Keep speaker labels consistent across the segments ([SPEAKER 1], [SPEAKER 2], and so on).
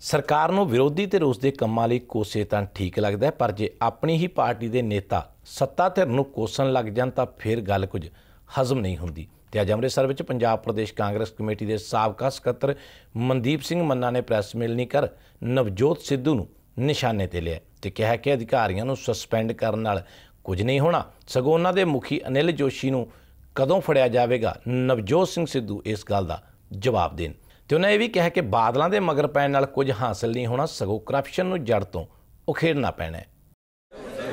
[SPEAKER 1] ਸਰਕਾਰ ਨੂੰ ਵਿਰੋਧੀ ਤੇ ਰੋਸ ਦੇ ਕੰਮਾਂ ਲਈ ਕੋਸੇ ਤਾਂ ਠੀਕ ਲੱਗਦਾ ਹੈ, ਪਰ ਜੇ ਆਪਣੀ ਹੀ ਪਾਰਟੀ ਦੇ ਨੇਤਾ ਸੱਤਾ ਧਿਰ ਨੂੰ ਕੋਸਣ ਲੱਗ ਜਾਣ ਤਾਂ ਫਿਰ ਗੱਲ ਕੁਝ ਹਜ਼ਮ ਨਹੀਂ ਹੁੰਦੀ। ਤੇ ਅੱਜ ਅੰਮ੍ਰਿਤਸਰ ਵਿੱਚ ਪੰਜਾਬ ਪ੍ਰਦੇਸ਼ ਕਾਂਗਰਸ ਕਮੇਟੀ ਦੇ ਸਾਬਕਾ ਸਕੱਤਰ ਮਨਦੀਪ ਸਿੰਘ ਮੰਨਾ ਨੇ ਪ੍ਰੈਸ ਮਿਲਣੀ ਕਰ ਨਵਜੋਤ ਸਿੱਧੂ ਨੂੰ ਨਿਸ਼ਾਨੇ ਤੇ ਲਿਆ ਤੇ ਕਿਹਾ ਕਿ ਅਧਿਕਾਰੀਆਂ ਨੂੰ ਸਸਪੈਂਡ ਕਰਨ ਨਾਲ ਕੁਝ ਨਹੀਂ ਹੋਣਾ। ਸਗੋਂ ਉਹਨਾਂ ਦੇ ਮੁਖੀ ਅਨਿਲ ਜੋਸ਼ੀ ਨੂੰ ਕਦੋਂ ਫੜਿਆ ਜਾਵੇਗਾ? ਨਵਜੋਤ ਸਿੰਘ ਸਿੱਧੂ ਇਸ ਗੱਲ ਦਾ ਜਵਾਬ ਦੇਣ। ਤੇ ਉਹਨਾਂ ਇਹ ਵੀ ਕਿਹਾ ਕਿ ਬਾਦਲਾਂ ਦੇ ਮਗਰ ਪੈਣ ਨਾਲ ਕੁਝ ਹਾਸਲ ਨਹੀਂ ਹੋਣਾ, ਸਗੋਂ ਕਰਪਸ਼ਨ ਨੂੰ ਜੜ ਤੋਂ ਉਖੇੜਨਾ ਪੈਣਾ ਹੈ।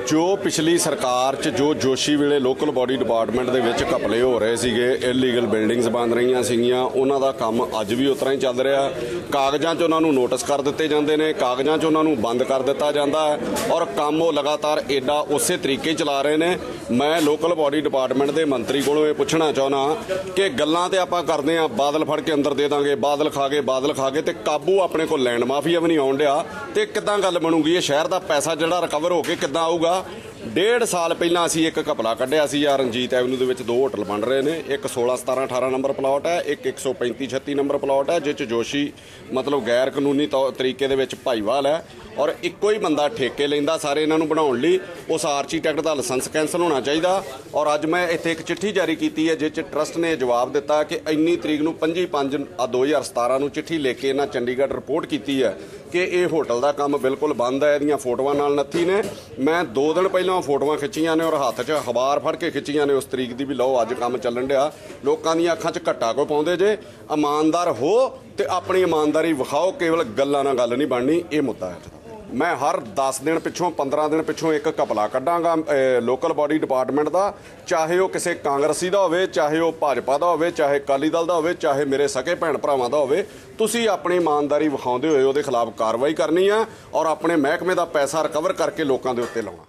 [SPEAKER 2] ਜੋ ਪਿਛਲੀ ਸਰਕਾਰ 'ਚ ਜੋ ਜੋਸ਼ੀ ਵੇਲੇ ਲੋਕਲ ਬਾਡੀ ਡਿਪਾਰਟਮੈਂਟ ਦੇ ਵਿੱਚ ਘਪਲੇ ਹੋ ਰਹੇ ਸੀਗੇ ਇਲੀਗਲ ਬਿਲਡਿੰਗਸ ਬਣ ਰਹੀਆਂ ਸੀਗੀਆਂ, ਉਹਨਾਂ ਦਾ ਕੰਮ ਅੱਜ ਵੀ ਉਤਰਾ ਹੀ ਚੱਲ ਰਿਹਾ। ਕਾਗਜ਼ਾਂ 'ਚ ਉਹਨਾਂ ਨੂੰ ਨੋਟਿਸ ਕਰ ਦਿੱਤੇ ਜਾਂਦੇ ਨੇ, ਕਾਗਜ਼ਾਂ 'ਚ ਉਹਨਾਂ ਨੂੰ ਬੰਦ ਕਰ ਦਿੱਤਾ ਜਾਂਦਾ ਹੈ ਔਰ ਕੰਮ ਉਹ ਲਗਾਤਾਰ ਏਡਾ ਉਸੇ ਤਰੀਕੇ ਚਲਾ ਰਹੇ ਨੇ। ਮੈਂ ਲੋਕਲ ਬਾਡੀ ਡਿਪਾਰਟਮੈਂਟ ਦੇ ਮੰਤਰੀ ਕੋਲੋਂ ਇਹ ਪੁੱਛਣਾ ਚਾਹੁੰਦਾ ਕਿ ਗੱਲਾਂ ਤੇ ਆਪਾਂ ਕਰਦੇ ਆ ਬਾਦਲ ਫੜ ਕੇ ਅੰਦਰ ਦੇ ਦਾਂਗੇ, ਬਾਦਲ ਖਾ ਗਏ, ਬਾਦਲ ਖਾ ਗਏ ਤੇ ਕਾਬੂ ਆਪਣੇ ਕੋਲ ਲੈਂਡ ਮਾਫੀਆ ਵੀ ਨਹੀਂ ਆਉਣ ਡਿਆ ਤੇ ਕਿੱਦਾਂ ਗੱਲ ਬਣੂਗੀ? ਇਹ ਸ਼ਹਿਰ ਦਾ ਪੈਸਾ ਜਿਹੜਾ ਰਿਕਵਰ ਹੋ ਕੇ ਕਿੱਦਾਂ ਆਊਗਾ? 감사합니다. ਡੇਢ ਸਾਲ ਪਹਿਲਾਂ ਅਸੀਂ ਇੱਕ ਘਪਲਾ ਕੱਢਿਆ ਸੀ ਆ ਰਣਜੀਤ ਐਵਨਿਊ ਦੇ ਵਿੱਚ ਦੋ ਹੋਟਲ ਬਣ ਰਹੇ ਨੇ। ਇੱਕ 16 17 18 ਨੰਬਰ ਪਲਾਟ ਹੈ, ਇੱਕ 135 36 ਨੰਬਰ ਪਲਾਟ ਹੈ ਜਿਸ 'ਚ ਜੋਸ਼ੀ ਮਤਲਬ ਗੈਰ ਕਾਨੂੰਨੀ ਤੌਰ- ਤਰੀਕੇ ਦੇ ਵਿੱਚ ਭਾਈਵਾਲ ਹੈ ਔਰ ਇੱਕੋ ਹੀ ਬੰਦਾ ਠੇਕੇ ਲੈਂਦਾ ਸਾਰੇ ਇਹਨਾਂ ਨੂੰ ਬਣਾਉਣ ਲਈ। ਉਸ ਆਰਕੀਟੈਕਟ ਦਾ ਲਾਇਸੈਂਸ ਕੈਂਸਲ ਹੋਣਾ ਚਾਹੀਦਾ ਔਰ ਅੱਜ ਮੈਂ ਇੱਥੇ ਇੱਕ ਚਿੱਠੀ ਜਾਰੀ ਕੀਤੀ ਹੈ ਜਿਸ 'ਚ ਟਰਸਟ ਨੇ ਜਵਾਬ ਦਿੱਤਾ ਕਿ ਇੰਨੀ ਤਰੀਕ ਨੂੰ 25 5 2017 ਨੂੰ ਚਿੱਠੀ ਲੈ ਕੇ ਇਹਨਾਂ ਚੰਡੀਗੜ੍ਹ ਰਿਪੋਰਟ ਕੀਤੀ ਹੈ ਕਿ ਇਹ ਹੋਟਲ ਦਾ ਕੰਮ ਬਿਲਕੁਲ ਬੰਦ ਹੈ, ਇਹਦੀਆਂ ਫੋਟੋਆਂ ਨਾਲ ਨੱਥੀ ਨੇ। ਮੈਂ 2 ਦਿਨ ਪਹਿਲਾਂ ਫੋਟੋਆਂ ਖਿੱਚੀਆਂ ਨੇ ਔਰ ਹੱਥ 'ਚ ਅਖਬਾਰ ਫੜ ਕੇ ਖਿੱਚੀਆਂ ਨੇ, ਉਸ ਤਰੀਕ ਦੀ ਵੀ ਲਓ, ਅੱਜ ਕੰਮ ਚੱਲਣ ਡਿਆ। ਲੋਕਾਂ ਦੀਆਂ ਅੱਖਾਂ 'ਚ ਘੱਟਾ ਕੋ ਪਾਉਂਦੇ ਜੇ, ਇਮਾਨਦਾਰ ਹੋ ਤੇ ਆਪਣੀ ਇਮਾਨਦਾਰੀ ਵਿਖਾਓ, ਕੇਵਲ ਗੱਲਾਂ ਨਾਲ ਗੱਲ ਨਹੀਂ ਬਣਨੀ, ਇਹ ਮੁੱਦਾ ਹੈ। ਮੈਂ ਹਰ 10 ਦਿਨ ਪਿੱਛੋਂ 15 ਦਿਨ ਪਿੱਛੋਂ ਇੱਕ ਘਪਲਾ ਕੱਢਾਂਗਾ ਲੋਕਲ ਬਾਡੀ ਡਿਪਾਰਟਮੈਂਟ ਦਾ, ਚਾਹੇ ਉਹ ਕਿਸੇ ਕਾਂਗਰਸੀ ਦਾ ਹੋਵੇ, ਚਾਹੇ ਉਹ ਭਾਜਪਾ ਦਾ ਹੋਵੇ, ਚਾਹੇ ਅਕਾਲੀ ਦਲ ਦਾ ਹੋਵੇ, ਚਾਹੇ ਮੇਰੇ ਸਕੇ ਭੈਣ ਭਰਾਵਾਂ ਦਾ ਹੋਵੇ, ਤੁਸੀਂ ਆਪਣੀ ਇਮਾਨਦਾਰੀ ਵਿਖਾਉਂਦੇ ਹੋਏ ਉਹਦੇ ਖਿਲਾਫ ਕਾਰਵਾਈ ਕਰਨੀ ਆ ਔਰ ਆਪਣੇ ਮਹਿਕਮੇ ਦਾ ਪੈਸਾ ਰਿਕਵਰ ਕਰਕੇ ਲੋਕਾਂ ਦੇ ਉੱਤੇ ਲਾਉਣਾ।